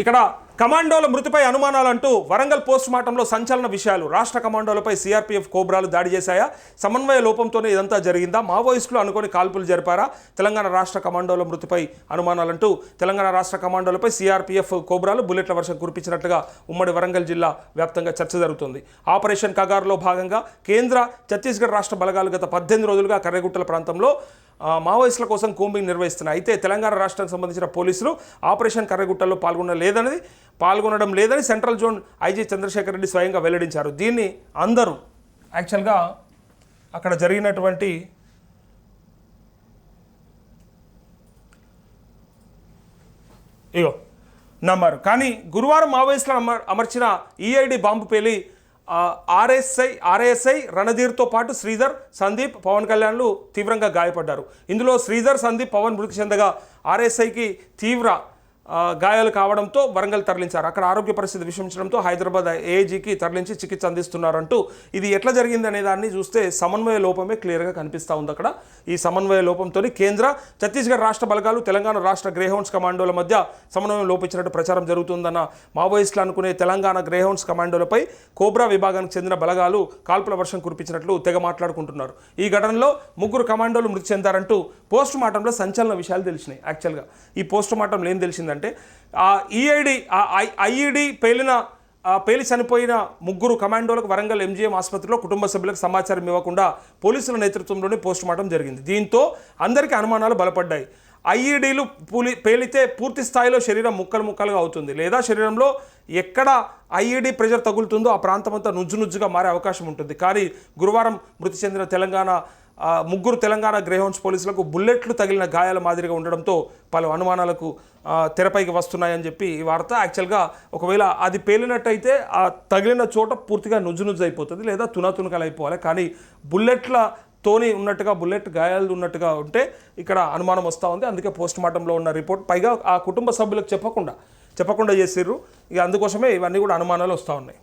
ఇక్కడ కమాండోల మృతిపై అనుమానాలంటూ వరంగల్ పోస్ట్ మార్టంలో సంచలన విషయాలు. రాష్ట్ర కమాండోలపై సిఆర్పీఎఫ్ కోబ్రాలు దాడి చేశాయా? సమన్వయ లోపంతోనే ఇదంతా జరిగిందా? మావోయిస్టులు అనుకొని కాల్పులు జరిపారా? తెలంగాణ రాష్ట్ర కమాండోల మృతిపై అనుమానాలంటూ తెలంగాణ రాష్ట్ర కమాండోలపై సిఆర్పీఎఫ్ కోబ్రాలు బుల్లెట్ల వర్షం కురిపించినట్లుగా ఉమ్మడి వరంగల్ జిల్లా వ్యాప్తంగా చర్చ జరుగుతుంది. ఆపరేషన్ కగారులో భాగంగా కేంద్ర ఛత్తీస్గఢ్ రాష్ట్ర బలగాలు గత పద్దెనిమిది రోజులుగా కర్రగుట్టల ప్రాంతంలో మావోయిస్టుల కోసం కూంబింగ్ నిర్వహిస్తున్నాయి. అయితే తెలంగాణ రాష్ట్రానికి సంబంధించిన పోలీసులు ఆపరేషన్ కర్రగుట్టలో పాల్గొనలేదని పాల్గొనడం లేదని central zone IG Chandrasekhar Reddy స్వయంగా వెల్లడించారు. దీన్ని అందరూ యాక్చువల్గా అక్కడ జరిగినటువంటి ఇగో నమ్మారు. కానీ గురువారం మావోయిస్టులు అమర్ అమర్చిన ఈఐడి బాంబు పేలి ఆర్ఎస్ఐ ఆర్ఎస్ఐ రణధీర్తో పాటు శ్రీధర్ సందీప్ పవన్ కళ్యాణ్లు తీవ్రంగా గాయపడ్డారు. ఇందులో శ్రీధర్ సందీప్ పవన్ మృతి చెందగా ఆర్ఎస్ఐకి తీవ్ర గాయాలు కావడంతో వరంగల్ తరలించారు. అక్కడ ఆరోగ్య పరిస్థితి విషమించడంతో హైదరాబాద్ ఏఏజీకి తరలించి చికిత్స అందిస్తున్నారంటూ ఇది ఎట్లా జరిగింది అనే దాన్ని చూస్తే సమన్వయ లోపమే క్లియర్గా కనిపిస్తూ ఉంది అక్కడ. ఈ సమన్వయ లోపంతో కేంద్ర ఛత్తీస్గఢ్ రాష్ట్ర బలగాలు తెలంగాణ రాష్ట్ర గ్రేహౌండ్స్ కమాండోల మధ్య సమన్వయం లోపించినట్టు ప్రచారం జరుగుతుందన్న మావోయిస్టులు అనుకునే తెలంగాణ గ్రేహౌండ్స్ కమాండోలపై కోబ్రా విభాగానికి చెందిన బలగాలు కాల్పుల వర్షం కురిపించినట్లు తెగ మాట్లాడుకుంటున్నారు. ఈ ఘటనలో ముగ్గురు కమాండోలు మృతి చెందారంటూ పోస్ట్ మార్టంలో సంచలన విషయాలు తెలిసినాయి. యాక్చువల్గా ఈ పోస్ట్ మార్టంలో ఏం తెలిసిందంటే ఆ ఈఐడి ఐఈడి పేలిన పేలి చనిపోయిన ముగ్గురు కమాండోలకు వరంగల్ ఎంజీఎం ఆసుపత్రిలో కుటుంబ సభ్యులకు సమాచారం ఇవ్వకుండా పోలీసుల నేతృత్వంలోనే పోస్టుమార్టం జరిగింది. దీంతో అందరికీ అనుమానాలు బలపడ్డాయి. ఐఈడీలు పూలి పేలితే పూర్తి స్థాయిలో శరీరం ముక్కలు ముక్కలుగా అవుతుంది. లేదా శరీరంలో ఎక్కడ ఐఈడీ ప్రెషర్ తగులుతుందో ఆ ప్రాంతం అంతా నుజ్జు నుజ్జుగా మారే అవకాశం ఉంటుంది. కానీ గురువారం మృతి చెందిన తెలంగాణ ముగ్గురు తెలంగాణ గ్రేహౌండ్స్ పోలీసులకు బుల్లెట్లు తగిలిన గాయాల మాదిరిగా ఉండడంతో పలు అనుమానాలకు తెరపైకి వస్తున్నాయని చెప్పి ఈ వార్త. యాక్చువల్గా ఒకవేళ అది పేలినట్టయితే ఆ తగిలిన చోట పూర్తిగా నుజ్జు నుజ్జు అయిపోతుంది లేదా తునతునకలు అయిపోవాలి కానీ బుల్లెట్ల తోని ఉన్నట్టుగా బుల్లెట్ గాయాలు ఉన్నట్టుగా ఉంటే ఇక్కడ అనుమానం వస్తూ ఉంది. అందుకే పోస్ట్ మార్టంలో ఉన్న రిపోర్ట్. పైగా ఆ కుటుంబ సభ్యులకు చెప్పకుండా చెప్పకుండా చేసిర్రు. ఇక అందుకోసమే ఇవన్నీ కూడా అనుమానాలు వస్తూ ఉన్నాయి.